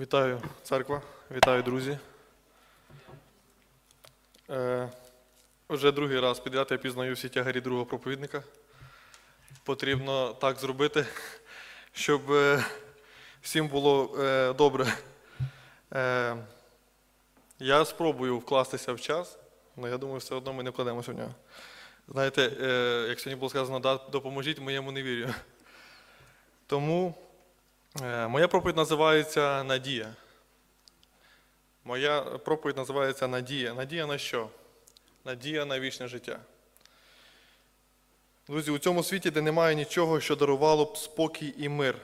Вітаю, церква, вітаю, друзі. Е, вже другий раз підряд я пізнаю всі тягарі другого проповідника. Потрібно так зробити, щоб е, всім було е, добре. Е, я спробую вкластися в час, але я думаю, все одно ми не вкладемося в нього. Знаєте, е, як сьогодні було сказано, «Да, допоможіть моєму невір'ю. Тому Моя проповідь називається Надія. Моя проповідь називається Надія. Надія на що? Надія на вічне життя. Друзі, у цьому світі, де немає нічого, що дарувало б спокій і мир.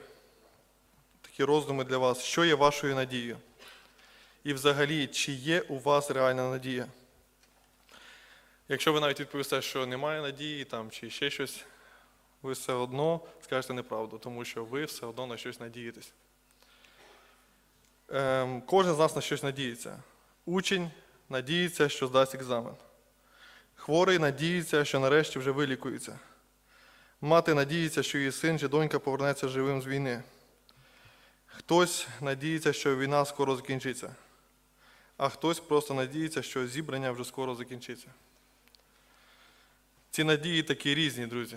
Такі роздуми для вас. Що є вашою надією? І взагалі, чи є у вас реальна надія? Якщо ви навіть відповісте, що немає надії, там, чи ще щось, ви все одно скажете неправду, тому що ви все одно на щось надієтесь. Ем, кожен з нас на щось надіється. Учень надіється, що здасть екзамен. Хворий надіється, що нарешті вже вилікується. Мати надіється, що її син чи донька повернеться живим з війни. Хтось надіється, що війна скоро закінчиться, а хтось просто надіється, що зібрання вже скоро закінчиться. Ці надії такі різні, друзі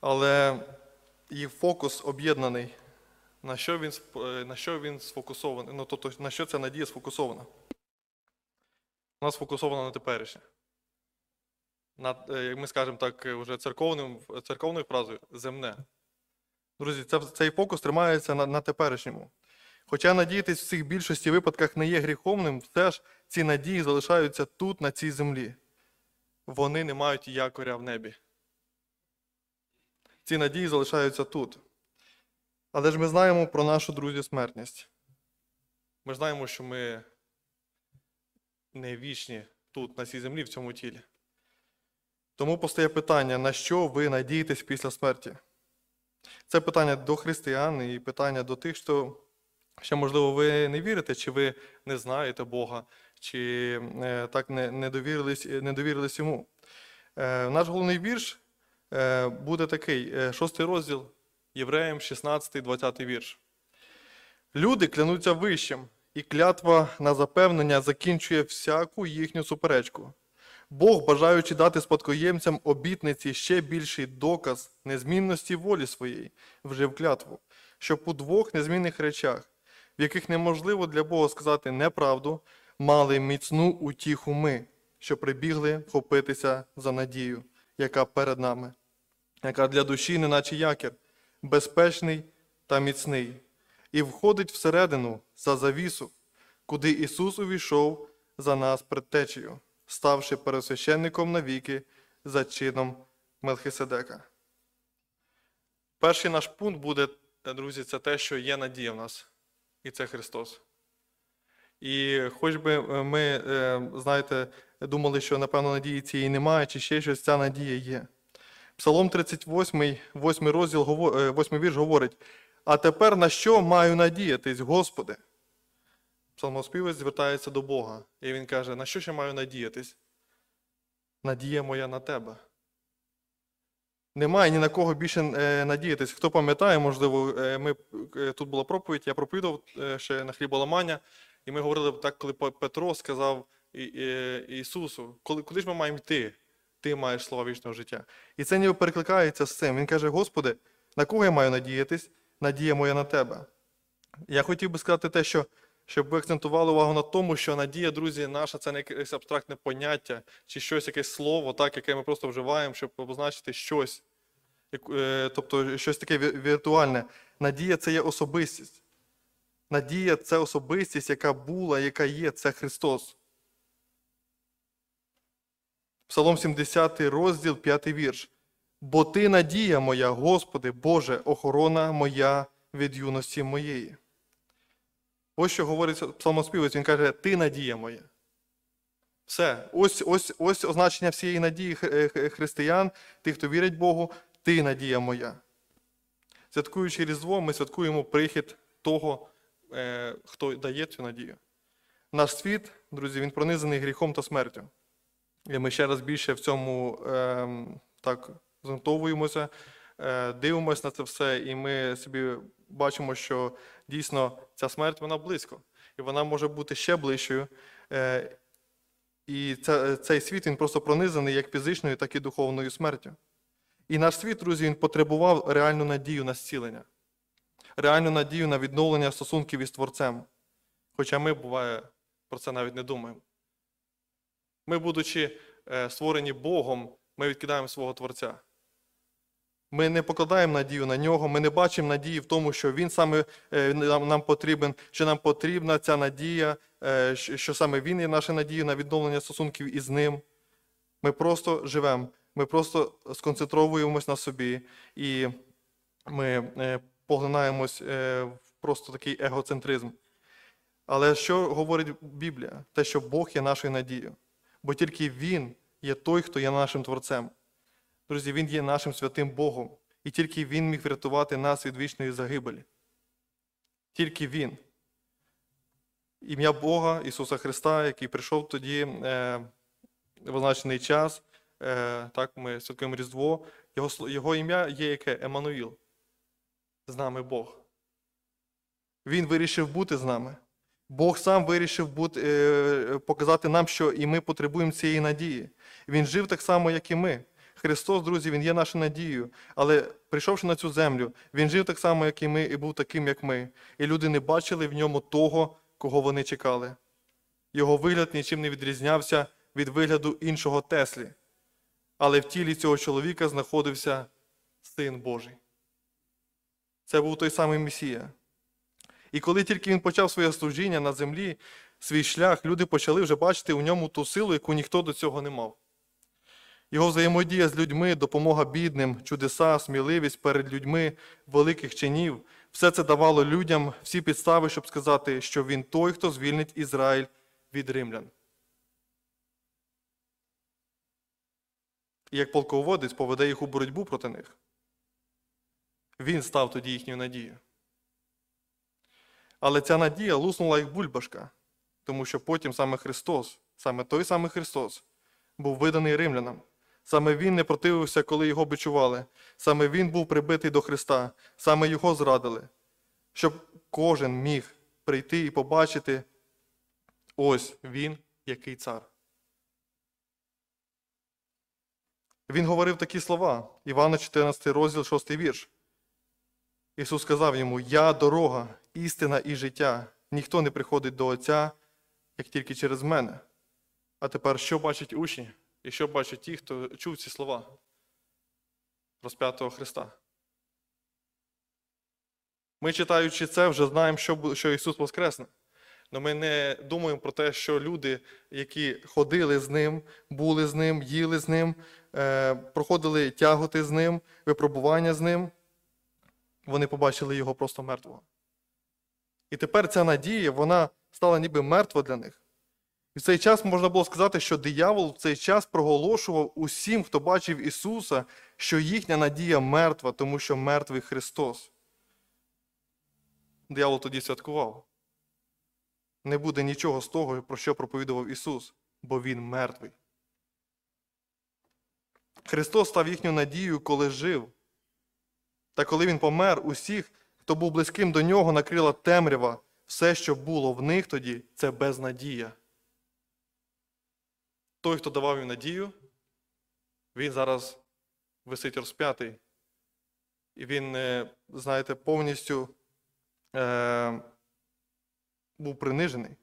але їх фокус об'єднаний. На що він, е, на що він сфокусований? Ну, тобто, на що ця надія сфокусована? Вона сфокусована на теперішнє. На, е, як ми скажемо так, е, вже церковним, церковною фразою земне. Друзі, це, цей фокус тримається на, на теперішньому. Хоча надіятись в цих більшості випадках не є гріховним, все ж ці надії залишаються тут, на цій землі. Вони не мають якоря в небі ці надії залишаються тут. Але ж ми знаємо про нашу друзі смертність. Ми знаємо, що ми не вічні тут, на цій землі, в цьому тілі. Тому постає питання, на що ви надієтесь після смерті? Це питання до християн і питання до тих, що ще, можливо, ви не вірите, чи ви не знаєте Бога, чи е, так не, не, довірились, не довірились йому. Е, наш головний вірш буде такий, е, шостий розділ Євреям, 16, 20 вірш. Люди клянуться вищим, і клятва на запевнення закінчує всяку їхню суперечку. Бог, бажаючи дати спадкоємцям обітниці ще більший доказ незмінності волі своєї, вжив клятву, щоб у двох незмінних речах, в яких неможливо для Бога сказати неправду, мали міцну утіху ми, що прибігли вхопитися за надію, яка перед нами, яка для душі, неначе якір, безпечний та міцний, і входить всередину за завісу, куди Ісус увійшов за нас предтечею, ставши пересвященником навіки за чином Мелхиседека. Перший наш пункт буде, е, друзі, це те, що є надія в нас, і це Христос. І хоч би е, ми, е, знаєте, думали, що напевно надії цієї немає, чи ще щось, ця надія є. Псалом 38, 8 розділ, 8 вірш говорить: А тепер на що маю надіятись, Господи? Псалмоспівець звертається до Бога, і він каже: на що ще маю надіятись? Надія моя на тебе. Немає ні на кого більше е, надіятись. Хто пам'ятає, можливо, е, ми, е, тут була проповідь, я проповідав е, ще на хліболамання, і ми говорили так, коли Петро сказав Ісусу, куди ж ми маємо йти? Ти маєш слова вічного життя. І це ніби перекликається з цим. Він каже: Господи, на кого я маю надіятись? Надія моя на тебе. Я хотів би сказати те, що щоб ви акцентували увагу на тому, що надія, друзі, наша це не якесь абстрактне поняття чи щось, якесь слово, так, яке ми просто вживаємо, щоб обозначити щось. Е, Тобто щось таке віртуальне. Надія це є особистість. Надія це особистість, яка була, яка є, це Христос. Псалом 70, розділ, 5 вірш. Бо ти надія моя, Господи, Боже, охорона моя від юності моєї. Ось що говорить псалмоспівець, він каже, ти надія моя. Все, ось, ось, ось означення всієї надії е, хри- християн, тих, хто вірить Богу, ти надія моя. Святкуючи Різдво, ми святкуємо прихід того, е, хто дає цю надію. Наш світ, друзі, він пронизаний гріхом та смертю. І ми ще раз більше в цьому ем, так згуртовуємося, е, дивимося на це все, і ми собі бачимо, що дійсно ця смерть вона близько, і вона може бути ще ближчою. Е, І цей світ він просто пронизаний як фізичною, так і духовною смертю. І наш світ, друзі, він потребував реальну надію на зцілення, реальну надію на відновлення стосунків із Творцем. Хоча ми, буває, про це навіть не думаємо. Ми, будучи е, створені Богом, ми відкидаємо свого Творця. Ми не покладаємо надію на нього, ми не бачимо надії в тому, що він саме е, нам, потрібен, що нам потрібна ця надія, е, що, саме він є наша надія на відновлення стосунків із ним. Ми просто живемо, ми просто сконцентровуємось на собі, і ми поглинаємось в просто такий егоцентризм. Але що говорить Біблія? Те, що Бог є нашою надією. Бо тільки Він є той, хто є нашим Творцем. Друзі, Він є нашим святим Богом, і тільки Він міг врятувати нас від вічної загибелі. Тільки Він. Ім'я Бога, Ісуса Христа, який прийшов тоді е, в означений час, е, так ми святкуємо Різдво, його, його ім'я є яке? Еммануїл. З нами Бог. Він вирішив бути з нами. Бог сам вирішив бути, е, показати нам, що і ми потребуємо цієї надії. Він жив так само, як і ми. Христос, друзі, Він є нашою надією. Але прийшовши на цю землю, Він жив так само, як і ми, і був таким, як ми. І люди не бачили в ньому того, кого вони чекали. Його вигляд нічим не відрізнявся від вигляду іншого Теслі. Але в тілі цього чоловіка знаходився Син Божий. Це був той самий Месія. І коли тільки він почав своє служіння на землі, свій шлях, люди почали вже бачити у ньому ту силу, яку ніхто до цього не мав. Його взаємодія з людьми, допомога бідним, чудеса, сміливість перед людьми великих чинів все це давало людям всі підстави, щоб сказати, що він той, хто звільнить Ізраїль від римлян. І як полководець поведе їх у боротьбу проти них. Він став тоді їхньою надією. Але ця надія луснула як бульбашка, тому що потім саме Христос, саме той самий Христос, був виданий римлянам. Саме Він не противився, коли його бичували. Саме Він був прибитий до Христа, саме Його зрадили, щоб кожен міг прийти і побачити ось Він, який цар. Він говорив такі слова, Івана 14 розділ, 6 вірш. Ісус сказав йому: Я дорога, істина і життя. Ніхто не приходить до Отця, як тільки через мене. А тепер що бачать учні? І що бачать ті, хто чув ці слова розп'ятого Христа? Ми, читаючи це, вже знаємо, що, що Ісус Воскресне. Але ми не думаємо про те, що люди, які ходили з Ним, були з Ним, їли з Ним, е, проходили тяготи з Ним, випробування з Ним, вони побачили Його просто мертвого. І тепер ця надія, вона стала ніби мертва для них. І в цей час можна було сказати, що диявол в цей час проголошував усім, хто бачив Ісуса, що їхня надія мертва, тому що мертвий Христос. Диявол тоді святкував. Не буде нічого з того, про що проповідував Ісус, бо Він мертвий. Христос став їхньою надією, коли жив. Та коли Він помер, усіх, хто був близьким до нього, накрила темрява. Все, що було в них тоді, це безнадія. Той, хто давав їм надію, він зараз висить розп'ятий. І він, е, знаєте, повністю е, був принижений.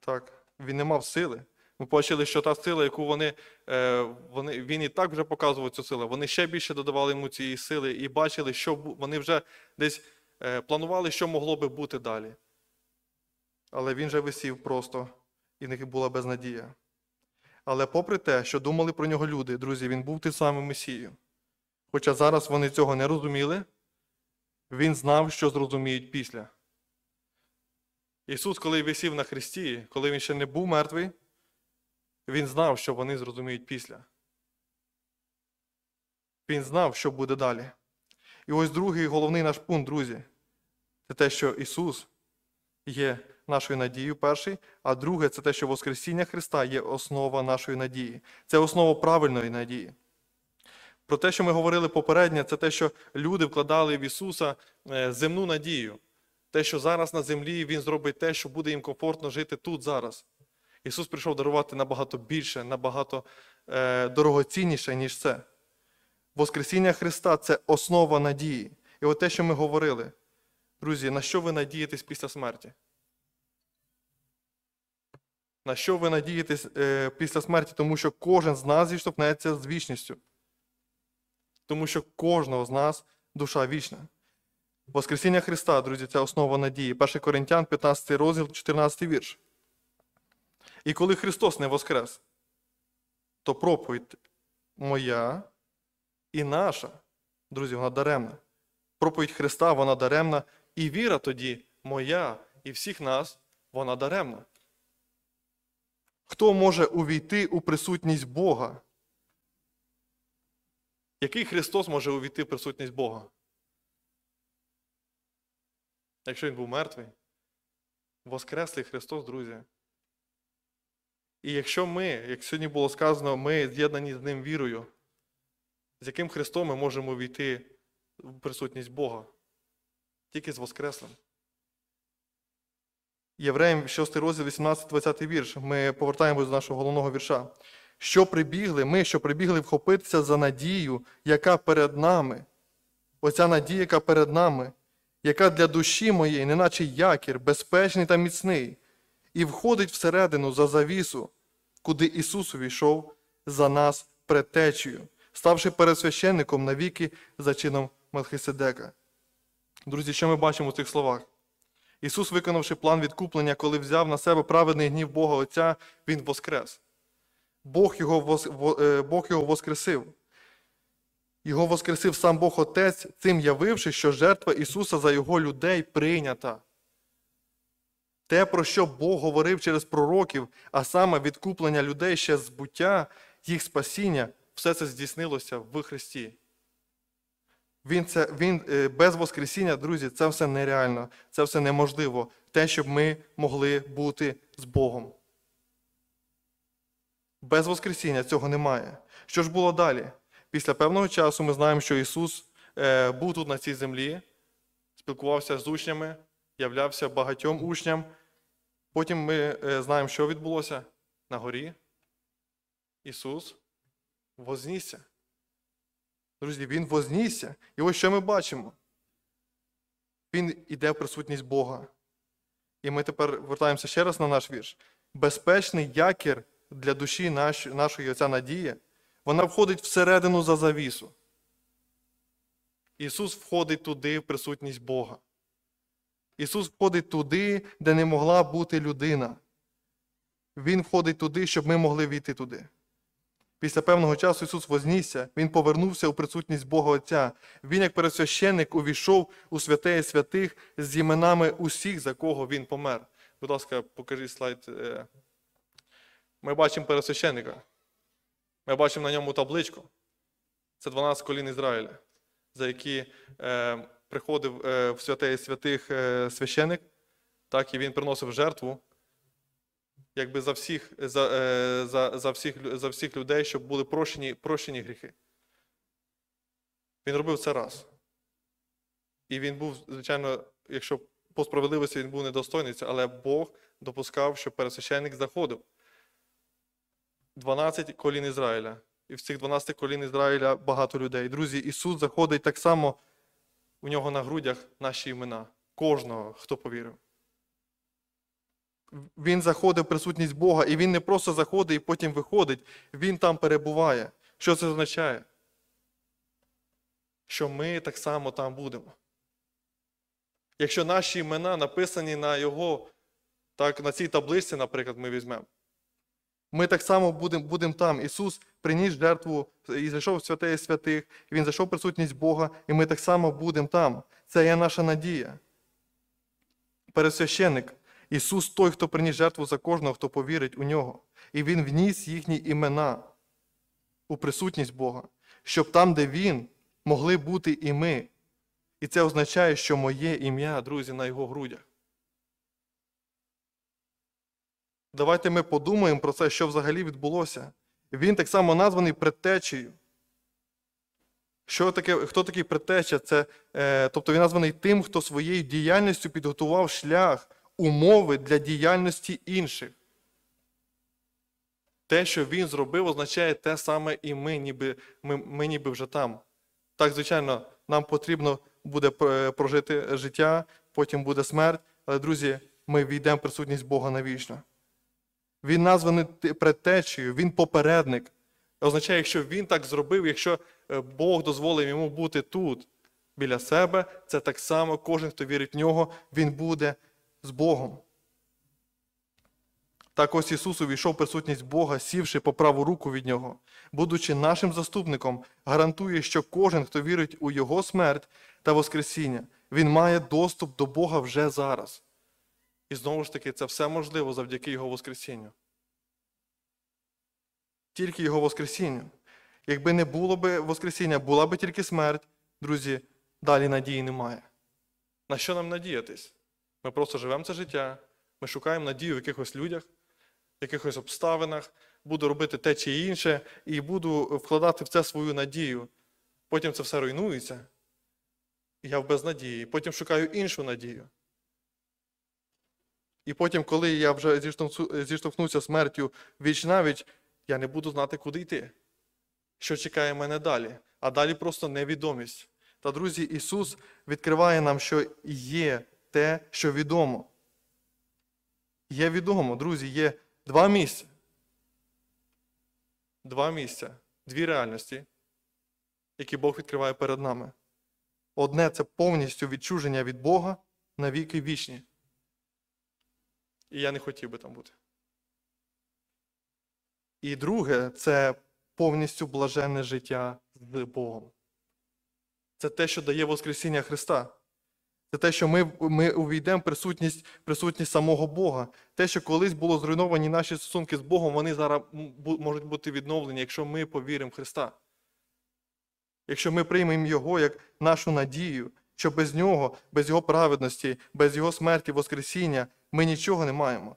Так, він не мав сили. Ми побачили, що та сила, яку вони, е, вони, він і так вже показував цю силу, вони ще більше додавали йому цієї сили і бачили, що вони вже десь е, планували, що могло би бути далі. Але він же висів просто, і в них була безнадія. Але попри те, що думали про нього люди, друзі, він був тим самим Месією. Хоча зараз вони цього не розуміли, він знав, що зрозуміють після. Ісус, коли висів на хресті, коли він ще не був мертвий, він знав, що вони зрозуміють після. Він знав, що буде далі. І ось другий головний наш пункт, друзі, це те, що Ісус є нашою надією, перший, а друге це те, що Воскресіння Христа є основа нашої надії. Це основа правильної надії. Про те, що ми говорили попередньо, це те, що люди вкладали в Ісуса е, земну надію. Те, що зараз на землі Він зробить те, що буде їм комфортно жити тут зараз. Ісус прийшов дарувати набагато більше, набагато е, дорогоцінніше, ніж це. Воскресіння Христа це основа надії. І от те, що ми говорили, друзі, на що ви надієтесь після смерті? На що ви надієтесь е, після смерті? Тому що кожен з нас зіштовхнеться з вічністю. Тому що кожного з нас душа вічна. Воскресіння Христа, друзі, це основа надії. 1 Коринтян, 15 розділ, 14 вірш. І коли Христос не воскрес, то проповідь моя і наша, друзі, вона даремна. Проповідь Христа, вона даремна, і віра тоді моя і всіх нас, вона даремна. Хто може увійти у присутність Бога? Який Христос може увійти в присутність Бога? Якщо Він був мертвий? Воскреслий Христос, друзі. І якщо ми, як сьогодні було сказано, ми з'єднані з Ним вірою, з яким Христом ми можемо увійти в присутність Бога? Тільки з Воскреслим. Євреям 6 розділ, 18-20 вірш. Ми повертаємось до нашого головного вірша. Що прибігли, ми, що прибігли вхопитися за надію, яка перед нами. Оця надія, яка перед нами, яка для душі моєї, неначе якір, безпечний та міцний, і входить всередину за завісу, куди Ісус увійшов за нас предтечею, ставши пересвященником навіки за чином Мелхиседека. Друзі, що ми бачимо в цих словах? Ісус, виконавши план відкуплення, коли взяв на себе праведний гнів Бога Отця, Він воскрес. Бог його, вос- е, Бог його воскресив. Його воскресив сам Бог Отець, цим явивши, що жертва Ісуса за Його людей прийнята. Те, про що Бог говорив через пророків, а саме відкуплення людей ще з буття, їх спасіння, все це здійснилося в Христі. Він це, він, е, без Воскресіння, друзі, це все нереально, це все неможливо. Те, щоб ми могли бути з Богом. Без Воскресіння цього немає. Що ж було далі? Після певного часу ми знаємо, що Ісус е, був тут на цій землі, спілкувався з учнями, являвся багатьом учням. Потім ми е, знаємо, що відбулося на горі. Ісус вознісся. Друзі, Він вознісся. І ось що ми бачимо. Він іде в присутність Бога. І ми тепер вертаємося ще раз на наш вірш. Безпечний якір для душі наш, нашої оця надія, вона входить всередину за завісу. Ісус входить туди, в присутність Бога. Ісус входить туди, де не могла бути людина. Він входить туди, щоб ми могли війти туди. Після певного часу Ісус вознісся, Він повернувся у присутність Бога Отця. Він, як пересвященник, увійшов у святеє святих з іменами усіх, за кого Він помер. Будь ласка, покажіть слайд. е. Ми бачимо пересвященника. Ми бачимо на ньому табличку. Це 12 колін Ізраїля, за які е, приходив е, в святеє святих е, священик, так і він приносив жертву якби за всіх, за, е, за, за, всіх, за всіх людей, щоб були прощені, прощені гріхи. Він робив це раз. І він був, звичайно, якщо по справедливості він був недостойний, але Бог допускав, що пересвященник заходив. 12 колін Ізраїля. І в цих 12 колін Ізраїля багато людей. Друзі, Ісус заходить так само, у нього на грудях наші імена. Кожного, хто повірив. Він заходить в присутність Бога, і він не просто заходить і потім виходить, він там перебуває. Що це означає? Що ми так само там будемо. Якщо наші імена написані на його, так, на цій табличці, наприклад, ми візьмемо, ми так само будемо будем там. Ісус приніс жертву і зайшов в святеє святих, і Він зайшов в присутність Бога, і ми так само будемо там. Це є наша надія. Пересвященник. Ісус той, хто приніс жертву за кожного, хто повірить у нього. І Він вніс їхні імена у присутність Бога, щоб там, де Він, могли бути і ми. І це означає, що моє ім'я, друзі, на його грудях. Давайте ми подумаємо про це, що взагалі відбулося. Він так само названий предтечею. Що таке, хто такий предтеча? Це, е, тобто він названий тим, хто своєю діяльністю підготував шлях, умови для діяльності інших. Те, що він зробив, означає те саме і ми, ніби, ми, ми ніби вже там. Так, звичайно, нам потрібно буде е, прожити життя, потім буде смерть, але, друзі, ми війдемо в присутність Бога навічно. Він названий предтечею, він попередник. Означає, якщо він так зробив, якщо е, Бог дозволив йому бути тут, біля себе, це так само кожен, хто вірить в нього, він буде з Богом. Так ось Ісус увійшов присутність Бога, сівши по праву руку від Нього. Будучи нашим заступником, гарантує, що кожен, хто вірить у Його смерть та Воскресіння, він має доступ до Бога вже зараз. І знову ж таки, це все можливо завдяки Його Воскресінню. Тільки Його Воскресінню. Якби не було б Воскресіння, була б тільки смерть, друзі, далі надії немає. На що нам надіятись? Ми просто живемо це життя, ми шукаємо надію в якихось людях, в якихось обставинах, буду робити те чи інше, і буду вкладати в це свою надію. Потім це все руйнується. Я в безнадії. Потім шукаю іншу надію. І потім, коли я вже зіштовхну- зіштовхнуся смертю віч навіч, я не буду знати, куди йти. Що чекає мене далі? А далі просто невідомість. Та, друзі, Ісус відкриває нам, що є те, що відомо. Є відомо, друзі, є два місця. Два місця, дві реальності, які Бог відкриває перед нами. Одне це повністю відчуження від Бога на віки вічні. І я не хотів би там бути. І друге це повністю блаженне життя з Богом. Це те, що дає Воскресіння Христа. Це те, що ми, ми увійдемо присутність, присутність самого Бога. Те, що колись було зруйновані наші стосунки з Богом, вони зараз можуть бути відновлені, якщо ми повіримо в Христа. Якщо ми приймемо Його як нашу надію, що без Нього, без Його праведності, без Його смерті, Воскресіння, ми нічого не маємо.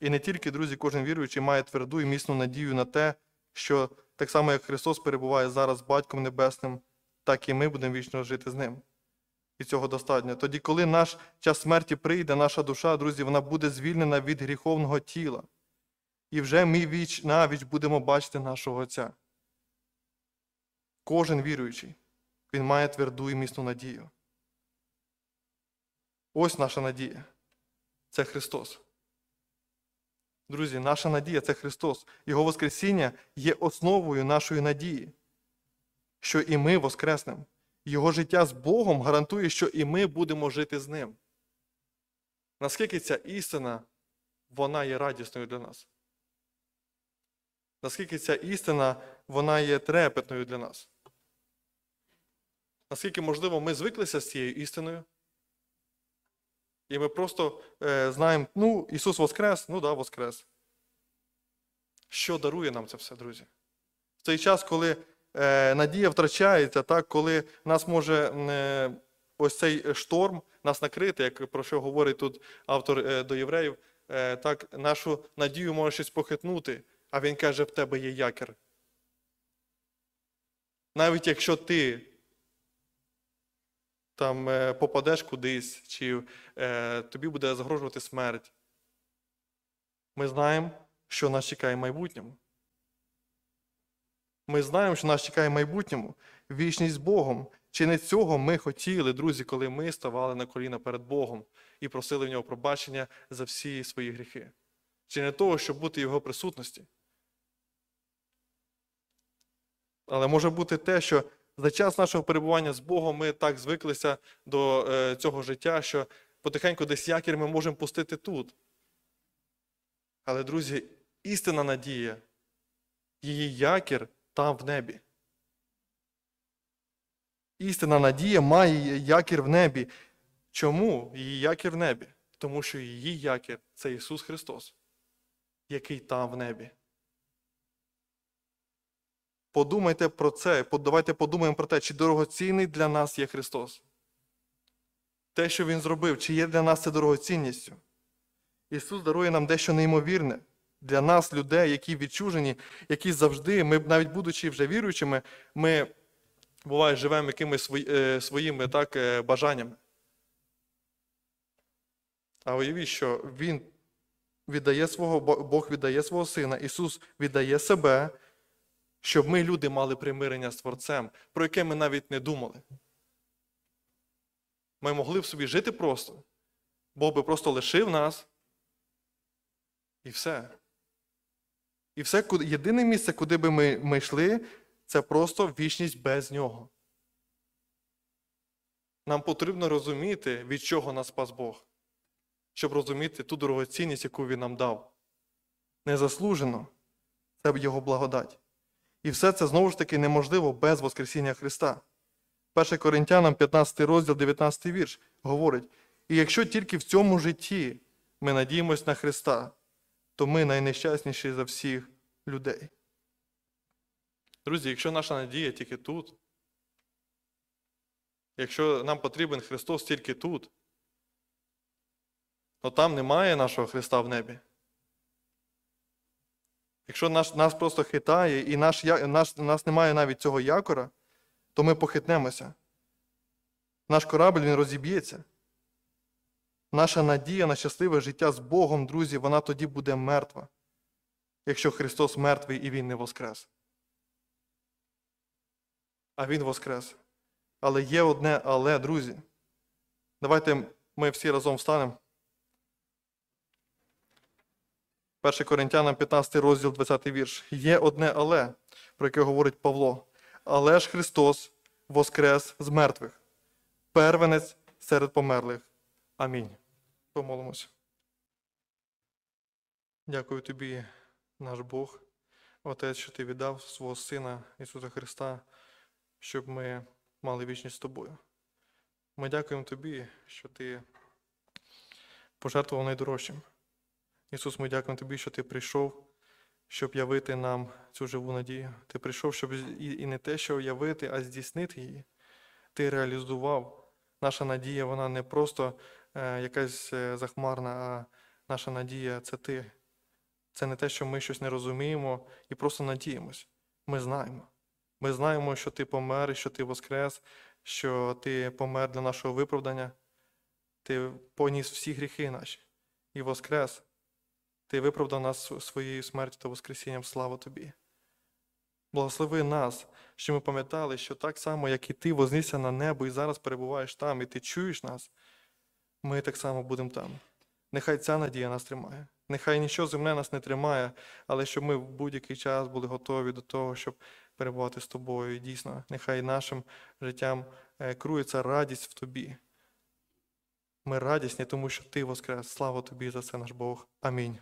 І не тільки, друзі, кожен віруючий має тверду і міцну надію на те, що так само, як Христос перебуває зараз з Батьком Небесним, так і ми будемо вічно жити з Ним. І цього достатньо. Тоді, коли наш час смерті прийде, наша душа, друзі, вона буде звільнена від гріховного тіла. І вже ми віч навіч будемо бачити нашого Отця. Кожен віруючий, він має тверду і міцну надію. Ось наша надія. Це Христос. Друзі, наша надія це Христос. Його Воскресіння є основою нашої надії, що і ми воскреснемо. Його життя з Богом гарантує, що і ми будемо жити з Ним. Наскільки ця істина, вона є радісною для нас? Наскільки ця істина, вона є трепетною для нас? Наскільки, можливо, ми звиклися з цією істиною? І ми просто е, знаємо, ну, Ісус Воскрес, ну да, Воскрес. Що дарує нам це все, друзі? В цей час, коли е, надія втрачається, так, коли нас може е, ось цей шторм нас накрити, як про що говорить тут автор е, до євреїв, е, так, нашу надію може щось похитнути, а він каже, в тебе є якір. Навіть якщо ти там е, попадеш кудись, чи е, тобі буде загрожувати смерть. Ми знаємо, що нас чекає в майбутньому. Ми знаємо, що нас чекає в майбутньому вічність з Богом. Чи не цього ми хотіли, друзі, коли ми ставали на коліна перед Богом і просили в нього пробачення за всі свої гріхи? Чи не того, щоб бути в Його присутності? Але може бути те, що за час нашого перебування з Богом ми так звиклися до е, цього життя, що потихеньку десь якір ми можемо пустити тут. Але, друзі, істинна надія, її якір там в небі. Істинна надія має якір в небі. Чому її якір в небі? Тому що її якір це Ісус Христос, який там в небі. Подумайте про це, давайте подумаємо про те, чи дорогоцінний для нас є Христос. Те, що Він зробив, чи є для нас це дорогоцінністю. Ісус дарує нам дещо неймовірне, Для нас, людей, які відчужені, які завжди, ми навіть будучи вже віруючими, ми буває живемо якимись е, своїми так, е, бажаннями. А уявіть, що Він віддає свого, Бог віддає свого Сина, Ісус віддає себе, щоб ми, люди, мали примирення з Творцем, про яке ми навіть не думали. Ми могли б собі жити просто. Бог би просто лишив нас. І все. І все, єдине місце, куди би ми, ми йшли, це просто вічність без нього. Нам потрібно розуміти, від чого нас спас Бог, щоб розуміти ту дорогоцінність, яку Він нам дав. Незаслужено це Його благодать. І все це знову ж таки неможливо без Воскресіння Христа. 1 Коринтянам 15 розділ, 19 вірш говорить: і якщо тільки в цьому житті ми надіємось на Христа, то ми найнещасніші за всіх людей. Друзі, якщо наша надія тільки тут, якщо нам потрібен Христос тільки тут, то там немає нашого Христа в небі. Якщо нас, нас просто хитає і наш, наш, нас немає навіть цього якора, то ми похитнемося. Наш корабль він розіб'ється. Наша надія на щасливе життя з Богом, друзі, вона тоді буде мертва, якщо Христос мертвий і Він не воскрес. А Він воскрес. Але є одне але, друзі. Давайте ми всі разом встанемо. 1 Коринтянам 15 розділ 20 вірш. Є одне але, про яке говорить Павло. Але ж Христос воскрес з мертвих, первенець серед померлих. Амінь. Помолимося. Дякую тобі, наш Бог, Отець, що ти віддав свого Сина Ісуса Христа, щоб ми мали вічність з тобою. Ми дякуємо тобі, що ти пожертвував найдорожчим. Ісус, ми дякуємо тобі, що ти прийшов, щоб явити нам цю живу надію. Ти прийшов, щоб і, не те, що явити, а здійснити її. Ти реалізував. Наша надія, вона не просто е, якась е, захмарна, а наша надія це ти. Це не те, що ми щось не розуміємо і просто надіємось. Ми знаємо. Ми знаємо, що ти помер, що ти воскрес, що ти помер для нашого виправдання. Ти поніс всі гріхи наші і воскрес. Ти виправдав нас своєю смертю та воскресінням. Слава тобі. Благослови нас, що ми пам'ятали, що так само, як і ти вознісся на небо і зараз перебуваєш там, і ти чуєш нас, ми так само будемо там. Нехай ця надія нас тримає. Нехай нічого земне нас не тримає, але щоб ми в будь-який час були готові до того, щоб перебувати з тобою. І дійсно, нехай нашим життям е, крується радість в тобі. Ми радісні, тому що ти воскрес. Слава тобі за це, наш Бог. Амінь.